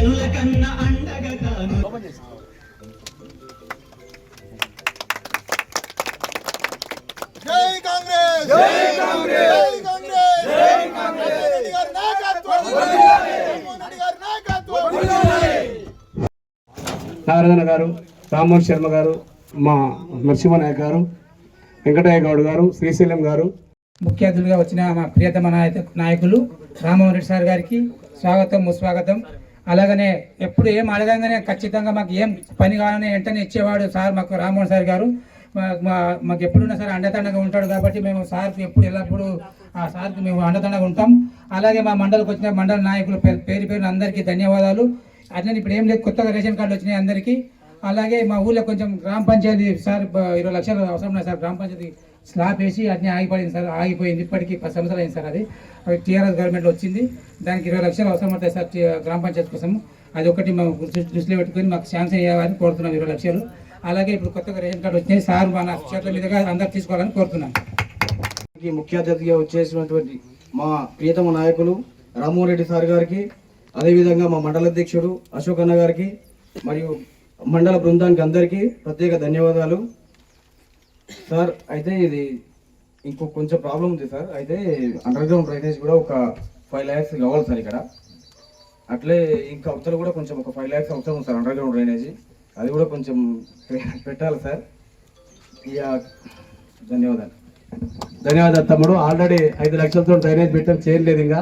జనుల జై కాంగ్రెస్! గారు రామ్మోహన్ శర్మ గారు మా నరసింహనాయక్ గారు వెంకటయ్య గౌడ్ గారు శ్రీశైలం గారు. ముఖ్య అతిథులుగా వచ్చిన మా ప్రియతమ నాయకులు రామ్మోహన్ రెడ్డి సార్ గారికి స్వాగతం ముస్వాగతం. అలాగనే ఎప్పుడు ఏం అడగంగానే ఖచ్చితంగా మాకు ఏం పని కావాలని వెంటనే ఇచ్చేవాడు సార్ మాకు రామ్మోహన్ సార్ గారు. మా- మాకు ఎప్పుడున్నా సరే అండదండగా ఉంటాడు కాబట్టి మేము సార్కి ఎప్పుడు ఎల్లప్పుడూ ఆ సార్కి మేము అండదండగా ఉంటాం. అలాగే మా మండలికి వచ్చిన మండల నాయకులు పేరు పేరు అందరికీ ధన్యవాదాలు. అట్లనే ఇప్పుడు ఏం లేదు కొత్తగా రేషన్ కార్డులు వచ్చినాయి అందరికీ. అలాగే మా ఊళ్ళో కొంచెం గ్రామ పంచాయతీ సార్ ఇరవై లక్షలు అవసరం ఉన్నాయి సార్ గ్రామ పంచాయతీ స్లాబ్ వేసి అన్నీ ఆగిపోయింది సార్ ఆగిపోయింది. ఇప్పటికీ పది సంవత్సరాలు అయింది సార్ అది. టీఆర్ఎస్ గవర్నమెంట్లో వచ్చింది. దానికి ఇరవై లక్షలు అవసరం పడతాయి సార్ గ్రామ పంచాయతీ కోసం అది ఒకటి మేము దృష్టిలో పెట్టుకొని మాకు శాంక్షన్ చేయాలని కోరుతున్నాం ఇరవై లక్షలు. అలాగే ఇప్పుడు కొత్తగా రేషన్ కార్డు వచ్చినాయి సార్ మన చేతుల మీదుగా అందరు తీసుకోవాలని కోరుతున్నాం ముఖ్య అతిథిగా వచ్చేసినటువంటి మా ప్రియతమ నాయకులు రామ్మోహన్ రెడ్డి సార్ గారికి అదేవిధంగా మా మండల అధ్యక్షుడు అశోక్ అన్న గారికి మరియు మండల బృందానికి అందరికీ ప్రత్యేక ధన్యవాదాలు. సార్ అయితే ఇది ఇంకో కొంచెం ప్రాబ్లం ఉంది సార్. అయితే అండర్ గ్రౌండ్ డ్రైనేజ్ కూడా ఒక ఫైవ్ ల్యాక్స్ కావాలి సార్ ఇక్కడ. అట్లే ఇంకా అవతల కూడా కొంచెం ఒక ఫైవ్ ల్యాక్స్ అవసరం ఉంది సార్ అండర్ గ్రౌండ్ డ్రైనేజ్ అది కూడా కొంచెం పెట్టాలి సార్. ఇక ధన్యవాదాలు. ధన్యవాదాలు తమ్ముడు. ఆల్రెడీ ఐదు లక్షలతో డ్రైనేజ్ పెట్టడం చేయలేదు ఇంకా.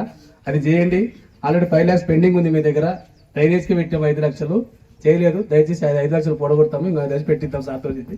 అది చేయండి. ఆల్రెడీ ఫైవ్ ల్యాక్స్ పెండింగ్ ఉంది మీ దగ్గర. డ్రైనేజ్కి పెట్టాము ఐదు లక్షలు. చేయలేదు. దయచేసి ఐదు ఐదు లక్షలు పొడగొడతాము. ఇంకా దయచేసి పెట్టిద్దాం సార్తో చెప్పి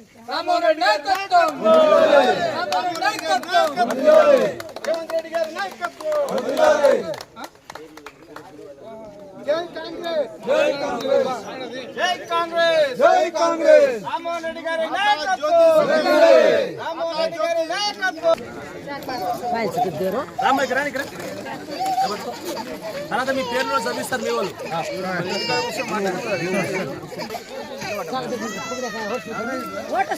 రామోహన్ రెడ్డి నాయకత్వం. రామోహన్ తర్వాత మీ పేరులో చదివిస్తారు మీ వాళ్ళు. ওটা